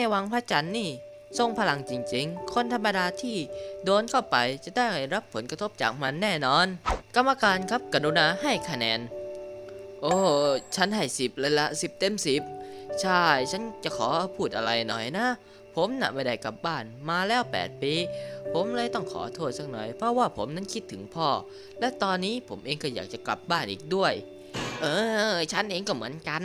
ในวังพระจันทร์นี่ ทรงพลังจริงๆ คนธรรมดาที่โดนเข้าไปจะได้รับผลกระทบจากมันแน่นอน กรรมการครับกรุณาให้คะแนน โอ้ฉันให้สิบเลยละสิบเต็มสิบใช่ ฉันจะขอพูดอะไรหน่อยนะ ผมน่ะไม่ได้กลับบ้านมาแล้ว 8 ปี ผมเลยต้องขอโทษสักหน่อย เพราะว่าผมนั้นคิดถึงพ่อ และตอนนี้ผมเองก็อยากจะกลับบ้านอีกด้วย เออ ฉันเองก็เหมือนกัน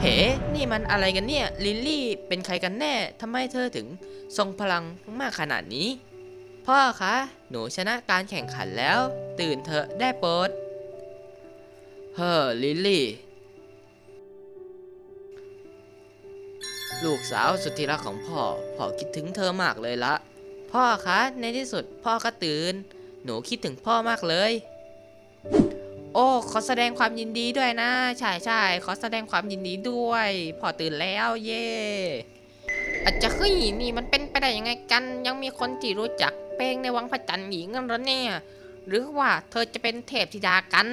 เฮ้นี่มันอะไรกันเนี่ย ลิลลี่เป็นใครกันแน่ทำไมเธอถึงทรงพลังมากขนาดนี้ พ่อคะ หนูชนะการแข่งขันแล้ว ตื่นเถอะได้โปรด เฮ้อ ลิลลี่ ลูกสาวสุดที่รักของพ่อ พ่อคิดถึงเธอมากเลยละ พ่อคะ ในที่สุดพ่อก็ตื่น หนูคิดถึงพ่อมากเลย โอ้ขอแสดงความยินดีด้วยนะ ใช่ใช่ขอแสดงความยินดีด้วย พอตื่นแล้วเย่อาจจะเฮ้ยนี่มันเป็นไปได้ยังไงกัน ยังมีคนที่รู้จักเป้งในวังพระจันทร์หญิงกันหรอเนี่ยหรือว่าเธอจะเป็นเทพธิดากัน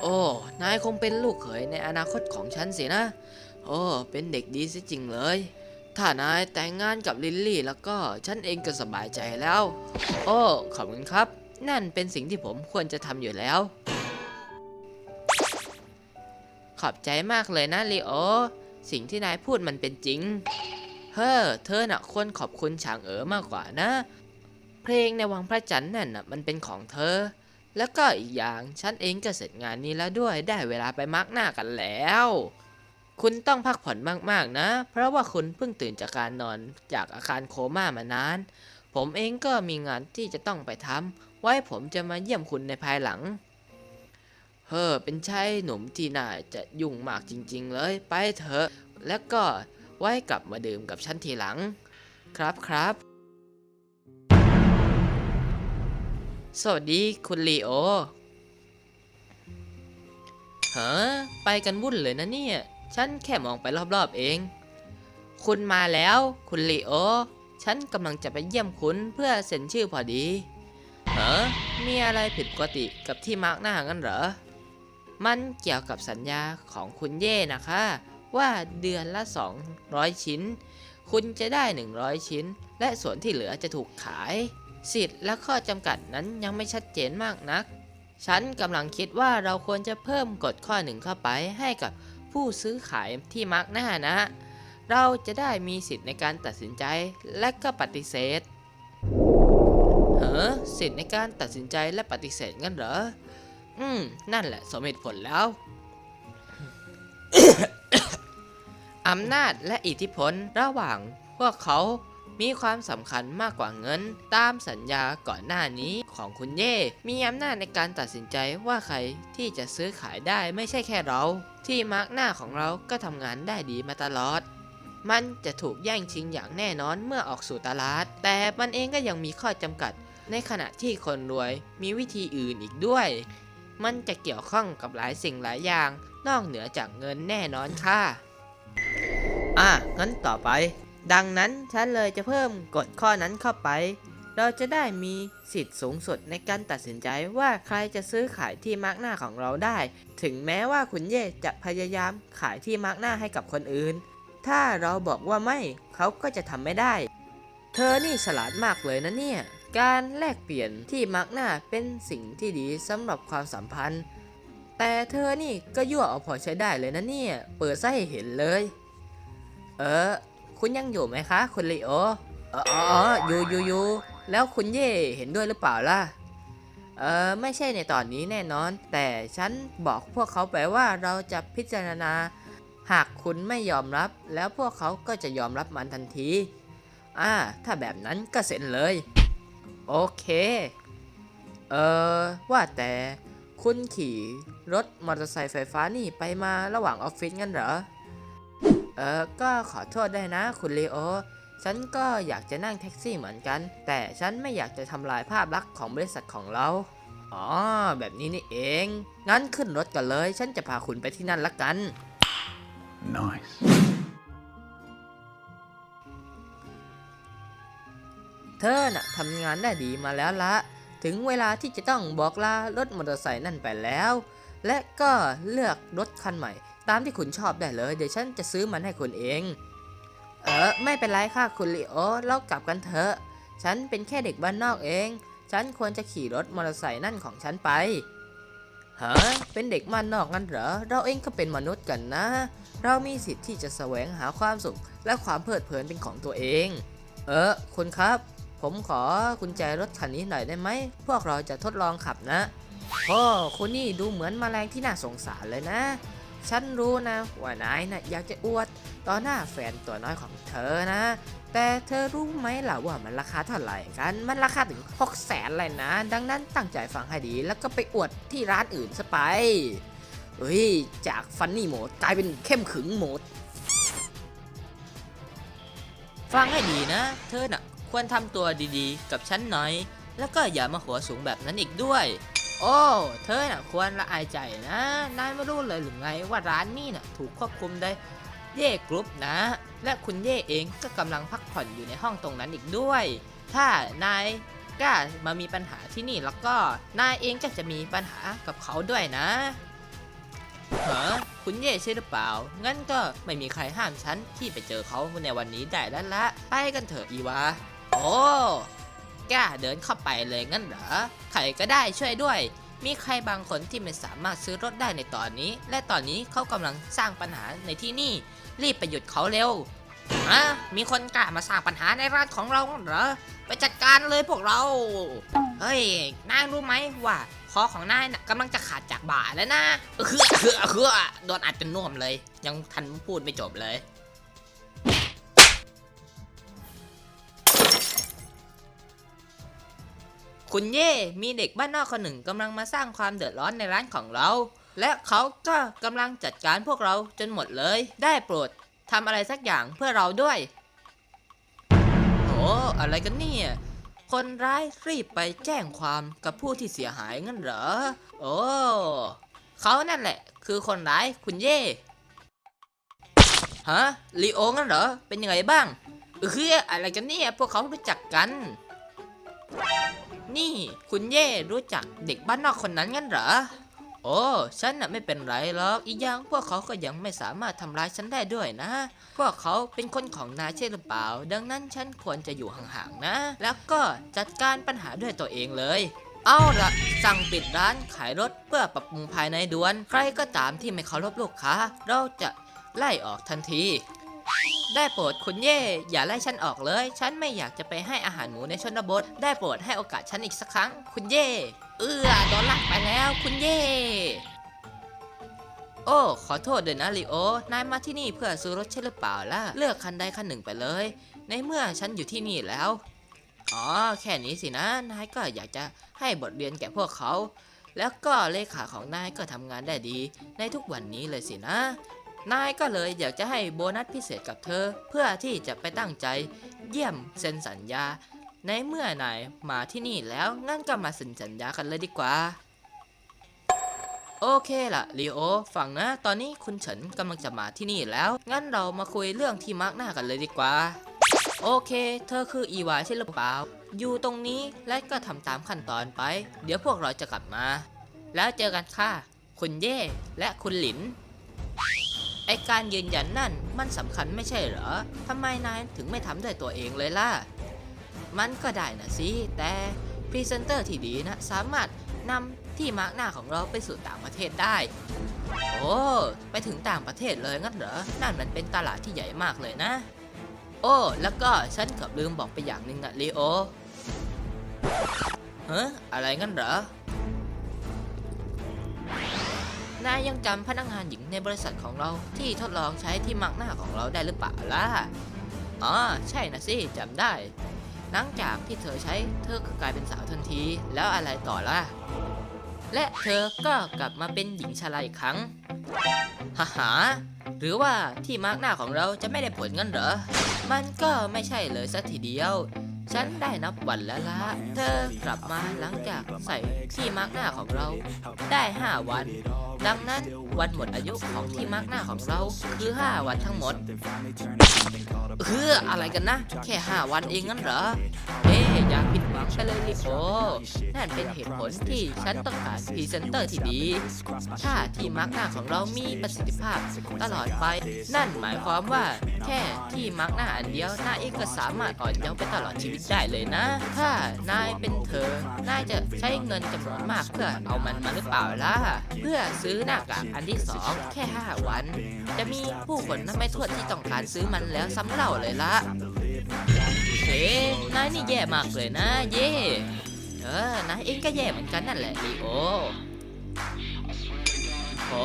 โอ้นายคงเป็นลูกเขยในอนาคตของฉันสินะ โอ้เป็นเด็กดีสิจริงเลย ถ้านายแต่งงานกับลิลลี่แล้วก็ฉันเองก็สบายใจแล้ว โอ้ขอบคุณครับ นั่นเป็นสิ่งที่ผมควรจะทำอยู่แล้ว ขอบใจมากเลยนะลีโอ สิ่งที่นายพูดมันเป็นจริง เฮ้อ เธอน่ะควรขอบคุณฉางเอ๋อมากกว่านะ เพลงในวังพระจันทร์นั่นน่ะมันเป็นของเธอ แล้วก็อีกอย่างฉันเองก็เสร็จงานนี้แล้วด้วยได้เวลาไปมาร์กหน้ากันแล้ว คุณต้องพักผ่อนมากๆนะ เพราะว่าคุณเพิ่งตื่นจากการนอนจากอาการโคม่ามานาน ผมเองก็มีงานที่จะต้องไปทำ ไว้ผมจะมาเยี่ยมคุณในภายหลัง เฮ้อเป็นชายหนุ่มที่น่าจะยุ่งมากจริง ๆ เลย ไปเถอะ แล้วก็ไว้กลับมาดื่มกับฉันทีหลัง ครับครับ สวัสดีคุณลีโอเฮะไปกันวุ่นเลยนะเนี่ย ฉันแค่มองไปรอบๆเอง คุณมาแล้ว คุณลีโอ ฉันกำลังจะไปเยี่ยมคุณเพื่อเซ็นชื่อพอดี ฮะมีอะไรผิดปกติกับที่มาร์กหน้างั้นเหรอ มันเกี่ยวกับสัญญาของคุณเย่นะคะ ว่าเดือนละ 200 ชิ้น คุณจะได้ 100 ชิ้น และส่วนที่เหลือจะถูกขาย สิทธิ์และข้อจำกัดนั้นยังไม่ชัดเจนมากนัก ฉันกำลังคิดว่าเราควรจะเพิ่มกฎข้อหนึ่งเข้าไปให้กับผู้ซื้อขายที่มาร์กหน้านะ เราจะได้มีสิทธิ์ในการตัดสินใจและก็ปฏิเสธ อสิทธิ์ในการตัดสินใจและปฏิเสธงั้นเหรอ อืม นั่นแหละสมเหตุผลแล้ว อำนาจและอิทธิพลระหว่างพวกเขามีความสำคัญมากกว่าเงิน ตามสัญญาก่อนหน้านี้ของคุณเย่ มีอำนาจในการตัดสินใจว่าใครที่จะซื้อขายได้ไม่ใช่แค่เรา ที่มาร์กหน้าของเราก็ทำงานได้ดีมาตลอด มันจะถูกแย่งชิงอย่างแน่นอนเมื่อออกสู่ตลาด แต่มันเองก็ยังมีข้อจำกัด ในขณะที่คนรวยมีวิธีอื่นอีกด้วย มันจะเกี่ยวข้องกับหลายสิ่งหลายอย่าง นอกเหนือจากเงินแน่นอนค่ะ อะ งั้นต่อไป ดังนั้นฉันเลยจะเพิ่มกฎข้อนั้นเข้าไป เราจะได้มีสิทธิ์สูงสุดในการตัดสินใจว่าใครจะซื้อขายที่มาร์กหน้าของเราได้ ถึงแม้ว่าคุณเย่จะพยายามขายที่มาร์กหน้าให้กับคนอื่น ถ้าเราบอกว่าไม่เขาก็จะทำไม่ได้ เธอนี่ฉลาดมากเลยนะเนี่ย การแลกเปลี่ยนที่มาร์กหน้าเป็นสิ่งที่ดีสำหรับความสัมพันธ์ แต่เธอนี่ก็ยั่วเอาพอใช้ได้เลยนะเนี่ย เปิดซะให้เห็นเลย เออ คุณยังอยู่ไหมคะคุณลีโออ๋ออยู่อยู่อยู่แล้วคุณเย่เห็นด้วยหรือเปล่าล่ะ เออไม่ใช่ในตอนนี้แน่นอน แต่ฉันบอกพวกเขาไปว่าเราจะพิจารณา หากคุณไม่ยอมรับ แล้วพวกเขาก็จะยอมรับมันทันที อ่า ถ้าแบบนั้นก็เซ็นเลย โอเค เออว่าแต่คุณขี่รถมอเตอร์ไซค์ไฟฟ้านี่ไปมาระหว่างออฟฟิศงั้นเหรอ เออก็ขอโทษได้นะคุณเลโอ ฉันก็อยากจะนั่งแท็กซี่เหมือนกัน แต่ฉันไม่อยากจะทำลายภาพลักษณ์ของบริษัทของเรา อ๋อ แบบนี้นี่เอง งั้นขึ้นรถกันเลย ฉันจะพาคุณไปที่นั่นละกัน Nice. อน่ะทำงานได้ดีมาแล้วละถึงเวลาที่จะต้องบอกลารถมอเตอร์ไซค์นั่นไปแล้ว และก็เลือกรถคันใหม่ ตามที่คุณชอบได้เลย เดี๋ยวฉันจะซื้อมันให้คุณเอง เออไม่เป็นไรค่ะคุณลีโอเรากลับกันเถอะ ฉันเป็นแค่เด็กบ้านนอกเอง ฉันควรจะขี่รถมอเตอร์ไซค์นั่นของฉันไปฮะเป็นเด็กบ้านนอกงั้นเหรอ เราเองก็เป็นมนุษย์กันนะ เรามีสิทธิ์ที่จะแสวงหาความสุข และความเพลิดเพลินเป็นของตัวเอง เออคุณครับ ผมขอกุญแจรถคันนี้หน่อยได้ไหม พวกเราจะทดลองขับนะโอ้คุณนี่ดูเหมือนมแมลงที่น่าสงสารเลยนะ ฉันรู้นะว่านายนะ่ะอยากจะอวดต่อหน้าแฟนตัวน้อยของเธอนะ แต่เธอรู้ไหมล่ะว่ามันราคาเท่าไหร่กัน มันราคาถึง6แสนเลยนะ ดังนั้นตั้งใจฟังให้ดี แล้วก็ไปอวดที่ร้านอื่นซะไปเฮ้ย จากฟันนี่โหมดกลายเป็นเข้มขึงโหมด ฟังให้ดีนะ เธอน่ะ ควรทำตัวดีๆ กับฉันหน่อย แล้วก็อย่ามาหัวสูงแบบนั้นอีกด้วย โอ้ เธอน่ะควรละอายใจนะ นายไม่รู้เลยหรือไงว่าร้านนี้น่ะถูกควบคุมโดยเย่กรุ๊ปนะ และคุณเย่เองก็กำลังพักผ่อนอยู่ในห้องตรงนั้นอีกด้วย ถ้านายกล้ามามีปัญหาที่นี่แล้วก็นายเองก็จะมีปัญหากับเขาด้วยนะเหรอคุณเย่ใช่หรือเปล่า งั้นก็ไม่มีใครห้ามฉันที่ไปเจอเขาในวันนี้ได้แล้วละ ไปกันเถอะอีวา โอ้กล้าเดินเข้าไปเลยงั้นเหรอ ใครก็ได้ช่วยด้วย มีใครบางคนที่ไม่สามารถซื้อรถได้ในตอนนี้ และตอนนี้เขากำลังสร้างปัญหาในที่นี่ รีบไปหยุดเขาเร็วอะมีคนกล้ามาสร้างปัญหาในร้านของเราเหรอ ไปจัดการเลยพวกเรา เฮ้ย นายรู้ไหมว่าคอของนายน่ะกำลังจะขาดจากบ่าแล้วนะเออเออเออโดนอัดจนน่วมเลย ยังทันพูดไม่จบเลย คุณเย่ มีเด็กบ้านนอกคนหนึ่งกำลังมาสร้างความเดือดร้อนในร้านของเรา และเขาก็กำลังจัดการพวกเราจนหมดเลย ได้โปรดทำอะไรสักอย่างเพื่อเราด้วย โอ้อะไรกันเนี่ย คนร้ายรีบไปแจ้งความกับผู้ที่เสียหายงั้นเหรอ โอ้เขานั่นแหละ คือคนร้ายคุณเย่ ฮะลีโองั้นเหรอ เป็นยังไงบ้าง เอออะไรกันเนี่ย พวกเขารู้จักกัน นี่คุณเย่รู้จักเด็กบ้านนอกคนนั้นงั้นเหรอ โอ้ ฉันน่ะไม่เป็นไรหรอก อีกอย่างพวกเขาก็ยังไม่สามารถทำร้ายฉันได้ด้วยนะ พวกเขาเป็นคนของนายใช่หรือเปล่า ดังนั้นฉันควรจะอยู่ห่างๆนะ แล้วก็จัดการปัญหาด้วยตัวเองเลยเอาละสั่งปิดร้านขายรถเพื่อปรับปรุงภายในด่วน ใครก็ตามที่ไม่เคารพลูกค้า เราจะไล่ออกทันที ได้โปรดคุณเย่ อย่าไล่ฉันออกเลย ฉันไม่อยากจะไปให้อาหารหมูในชนบท ได้โปรดให้โอกาสฉันอีกสักครั้ง คุณเย่ เอื้อโดนลากไปแล้วคุณเย่โอ้ ขอโทษเดนะลีโอ นายมาที่นี่เพื่อซื้อรถใช่หรือเปล่าล่ะ เลือกคันใดคันหนึ่งไปเลย ในเมื่อฉันอยู่ที่นี่แล้ว อ๋อ แค่นี้สินะ นายก็อยากจะให้บทเรียนแก่พวกเขา แล้วก็เลขาของนายก็ทำงานได้ดี ในทุกวันนี้เลยสินะ นายก็เลยอยากจะให้โบนัสพิเศษกับเธอ เพื่อที่จะไปตั้งใจ เยี่ยมเซ็นสัญญา ในเมื่อนายมาที่นี่แล้วงั้นก็มาเซ็นสัญญากันเลยดีกว่า โอเคล่ะลีโอฟังนะ ตอนนี้คุณเฉินกำลังจะมาที่นี่แล้ว งั้นเรามาคุยเรื่องที่มาร์กหน้ากันเลยดีกว่า โอเค เธอคืออีวาใช่หรือเปล่า อยู่ตรงนี้และก็ทำตามขั้นตอนไป เดี๋ยวพวกเราจะกลับมา แล้วเจอกันค่ะ คุณเย่และคุณหลิน ไอการยืนยันนั่นมันสำคัญไม่ใช่เหรอทำไมนายถึงไม่ทำด้วยตัวเองเลยล่ะ มันก็ได้นะสิ แต่พรีเซนเตอร์ที่ดีนะสามารถนำที่มาร์กหน้าของเราไปสู่ต่างประเทศได้ โอ้ ไปถึงต่างประเทศเลยงั้นเหรอ นั่นมันเป็นตลาดที่ใหญ่มากเลยนะ โอ้ แล้วก็ฉันเกับลืมบอกไปอย่างหนึ่งอะลีโอเฮ้อะไรงั้นเหรอ นายยังจำพนักงานหญิงในบริษัทของเราที่ทดลองใช้ที่มักหน้าของเราได้หรือเปล่าล่ะ อ๋อ ใช่นะสิจำได้ หลังจากที่เธอใช้เธอก็กลายเป็นสาวทันที แล้วอะไรต่อล่ะ และเธอก็กลับมาเป็นหญิงชราอีกครั้งฮ่าฮาหรือว่าที่มาร์กหน้าของเราจะไม่ได้ผลงั้นเหรอ มันก็ไม่ใช่เลยสักทีเดียว ฉันได้นับวันแล้วละเธอกลับมาหลังจากใส่ที่มาร์กหน้าของเรา ได้ 5 วัน ดังนั้นวันหมดอายุของที่มาร์กหน้าของเราคือ 5 วันทั้งหมดเฮ้ออะไรกันนะ แค่ 5 วันเองงั้นเหรอ เอ๊อย่าผิดหวังไปเลยลิโอนั่นเป็นเหตุผลที่ฉันต้องการพรีเซนเตอร์ที่ดี ถ้าที่มาร์กหน้าของเรามีประสิทธิภาพตลอดไป นั่นหมายความว่า แค่ที่มาร์กหน้าอันเดียวหน้าเองก็สามารถอ่อนเยาว์ไปตลอดชีวิตได้เลยนะ ถ้านายเป็นเธอนายจะใช้เงินจำนวนมากเพื่อเอามันมาหรือเปล่าล่ะ เพื่อซื้อหน้ากากอันที่สองแค่ 5 วัน จะมีผู้คนนับไม่ถ้วนที่ต้องการซื้อมันแล้วซ้ำเล่าเลยละเฮ้นายนี่แย่มากเลยนะ เย่เออนายเองก็แย่เหมือนกันนั่นแหละลีโอโอ้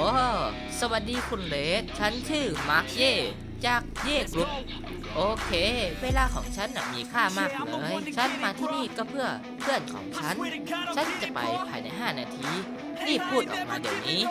สวัสดีคุณเลดฉันชื่อมาร์คเย่ จากเย่กรุ๊ปโอเค เวลาของฉันน่ะมีค่ามากเลย ฉันมาที่นี่ก็เพื่อเพื่อนของฉัน ฉันจะไปภายใน 5 นาทีรีบพูดออกมาเดี๋ยวนี้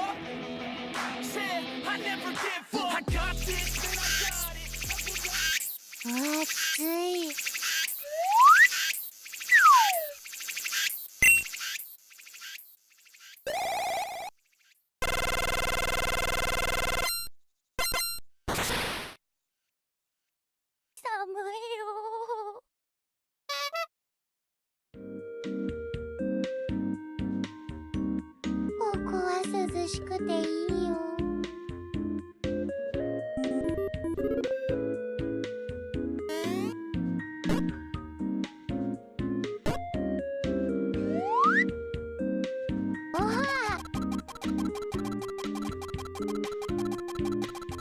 しくていいよ。